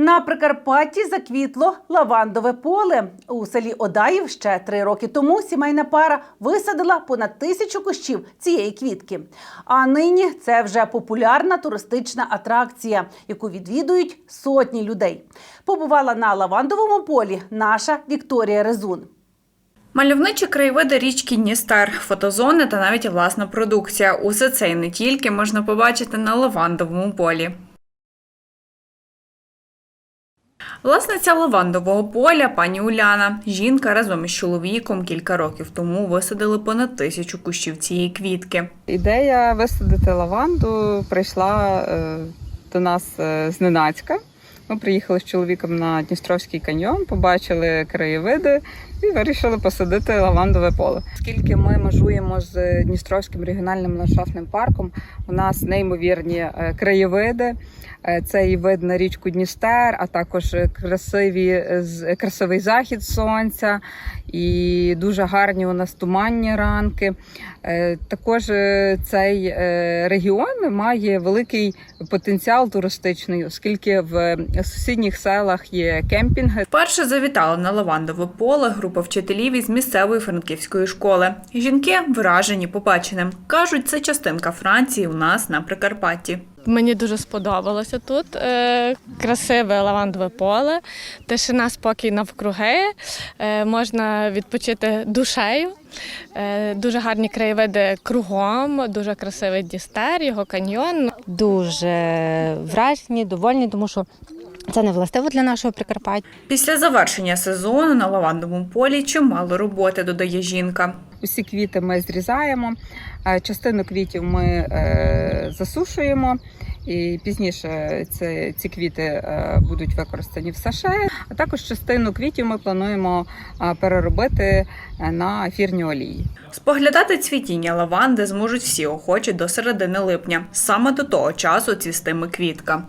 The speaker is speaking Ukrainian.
На Прикарпатті заквітло лавандове поле. У селі Одаїв ще три роки тому сімейна пара висадила понад тисячу кущів цієї квітки. А нині це вже популярна туристична атракція, яку відвідують сотні людей. Побувала на лавандовому полі наша Вікторія Резун. Мальовничі краєвиди річки Дністер, фотозони та навіть власна продукція. Усе це і не тільки можна побачити на лавандовому полі. Власниця лавандового поля пані Уляна. Жінка разом із чоловіком кілька років тому висадили понад тисячу кущів цієї квітки. Ідея висадити лаванду прийшла е, до нас е, зненацька. Ми приїхали з чоловіком на Дністровський каньйон, побачили краєвиди і вирішили посадити лавандове поле. Оскільки ми межуємо з Дністровським регіональним ландшафтним парком, у нас неймовірні е, краєвиди. Е, Це і вид на річку Дністер, а також красиві з- красивий захід сонця, і дуже гарні у нас туманні ранки. Е, Також е, цей е, регіон має великий потенціал туристичний, оскільки в сусідніх селах є кемпінги. Вперше завітали на лавандове поле група вчителів із місцевої франківської школи. Жінки вражені побаченим. Кажуть, це частинка Франції у нас на Прикарпатті. Мені дуже сподобалося тут. Е, красиве лавандове поле, тишина, спокій навкруги. Е, можна відпочити душею. Е, дуже гарні краєвиди кругом, дуже красивий дістер, його каньйон. дуже вражені, довольні, тому що це не властиво для нашого Прикарпаття. Після завершення сезону на лавандовому полі чимало роботи, додає жінка. Усі квіти ми зрізаємо, е, частину квітів ми е, засушуємо. І пізніше ці, ці квіти е, будуть використані в саше. А також частину квітів ми плануємо переробити на ефірні олії. Споглядати цвітіння лаванди зможуть всі охочі до середини липня. Саме до того часу цвістиме квітка.